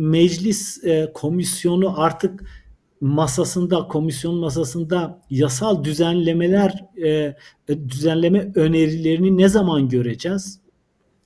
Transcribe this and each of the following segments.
meclis e, komisyonu artık masasında, komisyon masasında yasal düzenlemeler, e, düzenleme önerilerini ne zaman göreceğiz?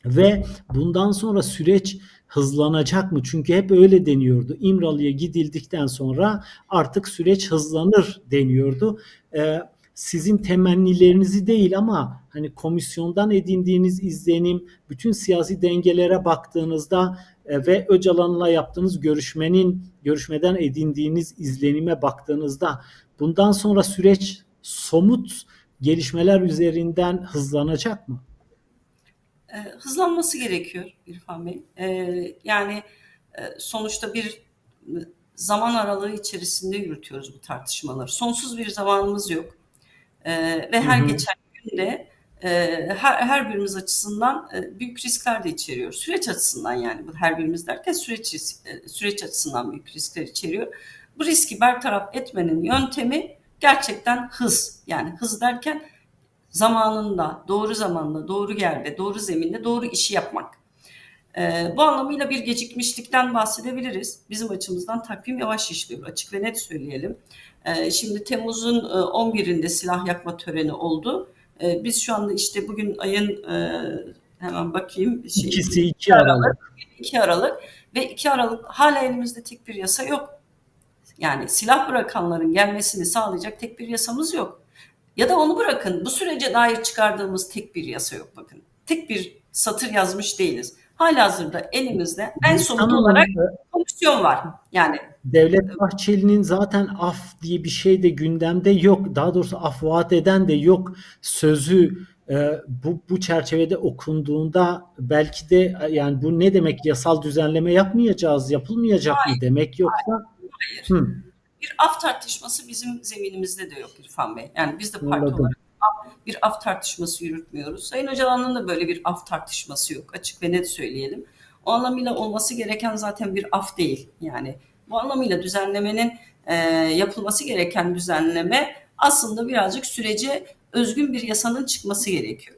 Ve bundan sonra süreç hızlanacak mı? Çünkü hep öyle deniyordu. İmralı'ya gidildikten sonra artık süreç hızlanır deniyordu. Ee, sizin temennilerinizi değil ama hani komisyondan edindiğiniz izlenim, bütün siyasi dengelere baktığınızda e, ve Öcalan'la yaptığınız görüşmenin görüşmeden edindiğiniz izlenime baktığınızda bundan sonra süreç somut gelişmeler üzerinden hızlanacak mı? e, hızlanması gerekiyor İrfan Bey. E, yani sonuçta bir zaman aralığı içerisinde yürütüyoruz bu tartışmaları. Sonsuz bir zamanımız yok. E, ve her Hı hı. geçen günde e, her, her birimiz açısından e, büyük riskler de içeriyor. Süreç açısından yani bu her birimiz derken süreç risk- e, süreç açısından büyük riskler içeriyor. Bu riski bertaraf etmenin yöntemi gerçekten hız. Yani hız derken zamanında, doğru zamanda, doğru yerde, doğru zeminde doğru işi yapmak. Ee, bu anlamıyla bir gecikmişlikten bahsedebiliriz. Bizim açımızdan takvim yavaş işliyor. Açık ve net söyleyelim. Ee, şimdi Temmuz'un e, 11'inde silah yakma töreni oldu. Ee, biz şu anda işte bugün ayın e, hemen bakayım. Şey, İkisi iki Aralık. 2 Aralık ve 2 Aralık hala elimizde tek bir yasa yok. Yani silah bırakanların gelmesini sağlayacak tek bir yasamız yok. Ya da onu bırakın bu sürece dair çıkardığımız tek bir yasa yok bakın. Tek bir satır yazmış değiliz. Halihazırda elimizde en somut olarak komisyon var. Yani Devlet Bahçeli'nin zaten af diye bir şey de gündemde yok. Daha doğrusu af vaat eden de yok. Sözü e, bu, bu çerçevede okunduğunda belki de e, yani bu ne demek yasal düzenleme yapmayacağız, yapılmayacak mı demek yoksa hayır. Hı, Bir af tartışması bizim zeminimizde de yok İrfan Bey. Yani biz de parti Anladım. olarak bir af tartışması yürütmüyoruz. Sayın Öcalan'ın da böyle bir af tartışması yok. Açık ve net söyleyelim. O anlamıyla olması gereken zaten bir af değil. Yani bu anlamıyla düzenlemenin e, yapılması gereken düzenleme aslında birazcık sürece özgün bir yasanın çıkması gerekiyor.